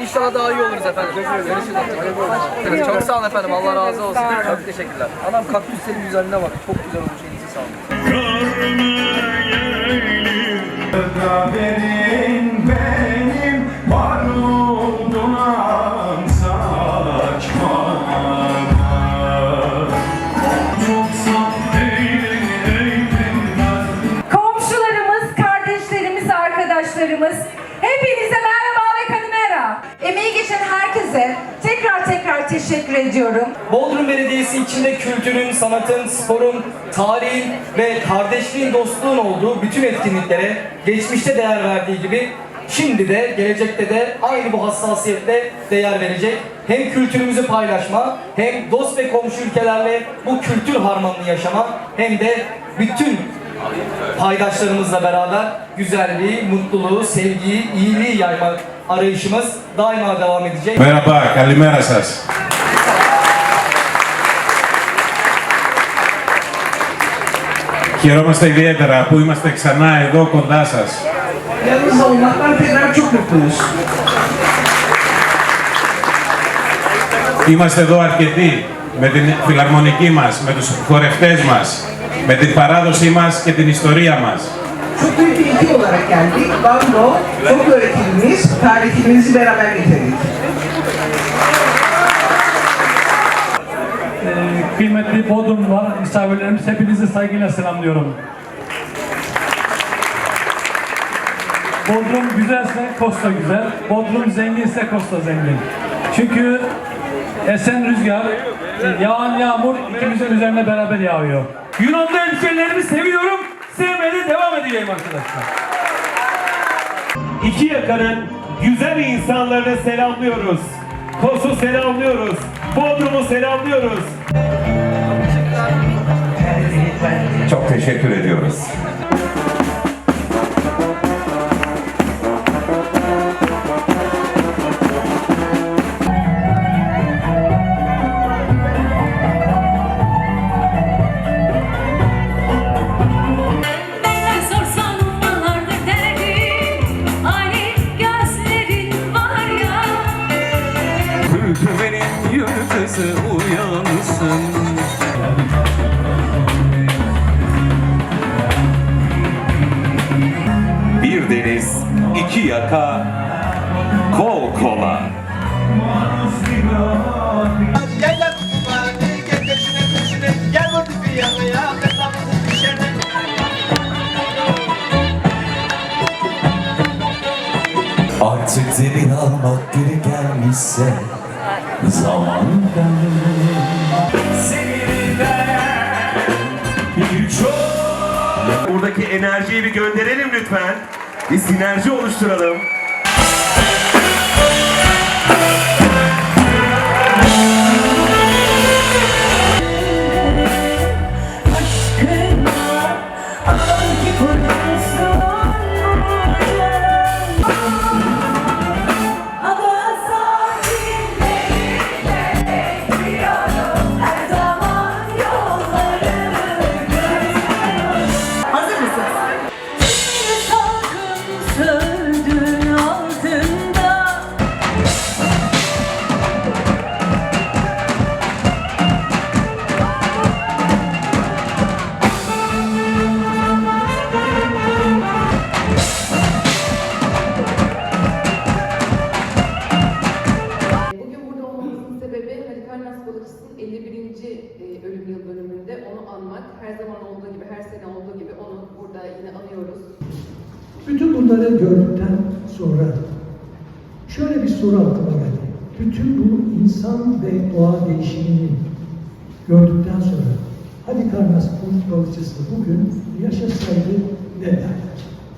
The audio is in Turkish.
İnşallah daha iyi oluruz efendim. Görüşürüz. Çok sağ olun efendim. Allah razı olsun. Çok teşekkürler. Anam kaktüslerin güzelliğine bak. Çok güzel olmuş. Elinize sağlık. Kaderin herkese tekrar tekrar teşekkür ediyorum. Bodrum Belediyesi içinde kültürün, sanatın, sporun, tarihin ve kardeşliğin, dostluğun olduğu bütün etkinliklere geçmişte değer verdiği gibi şimdi de gelecekte de aynı bu hassasiyetle değer verecek. Hem kültürümüzü paylaşma, hem dost ve komşu ülkelerle bu kültür harmanını yaşama, hem de bütün paydaşlarımızla beraber güzelliği, mutluluğu, sevgiyi, iyiliği yayma arayışımız daima devam edecek. Merhaba, καλημέρα σας. Χαιρόμαστε ιδιαίτερα που είμαστε ξανά εδώ κοντά σας. Yanınızda olmaktan tekrar çok mutluyuz. Είμαστε εδώ αρκετοί με την φιλαρμονική μας, με τους χορευτές μας, με την παράδοσή μας και την ιστορία μας. Çok büyük bir ilgi olarak geldik. Bando, folklor ekibimiz, tarihimizi beraber getirdik. Ee, kıymetli Bodrumlular, misafirlerimiz hepinizi saygıyla selamlıyorum. Bodrum güzelse Kosta güzel, Bodrum zenginse Kosta zengin. Çünkü esen rüzgar, yağan yağmur ikimizin üzerine beraber yağıyor. Yunanlı hemşehrilerimi seviyorum, sevmeye de devam edeceğim arkadaşlar. İki yakanın güzel insanlarını selamlıyoruz. Kos'u selamlıyoruz. Bodrum'u selamlıyoruz. Çok teşekkür ediyoruz. Kültürün yürütesi uyansın. Bir deniz, iki yaka, kol kola. Artık zerrin almak geri gelmişse Zaman Buradaki enerjiyi bir gönderelim lütfen. Bir sinerji oluşturalım. Anmak. Her zaman olduğu gibi, her sene olduğu gibi onu burada yine anıyoruz. Bütün bunları gördükten sonra şöyle bir soru aklıma geldi. Bütün bu insan ve doğa değişimini gördükten sonra hadi Karnas balıkçısı bugün yaşasaydı ne derdi?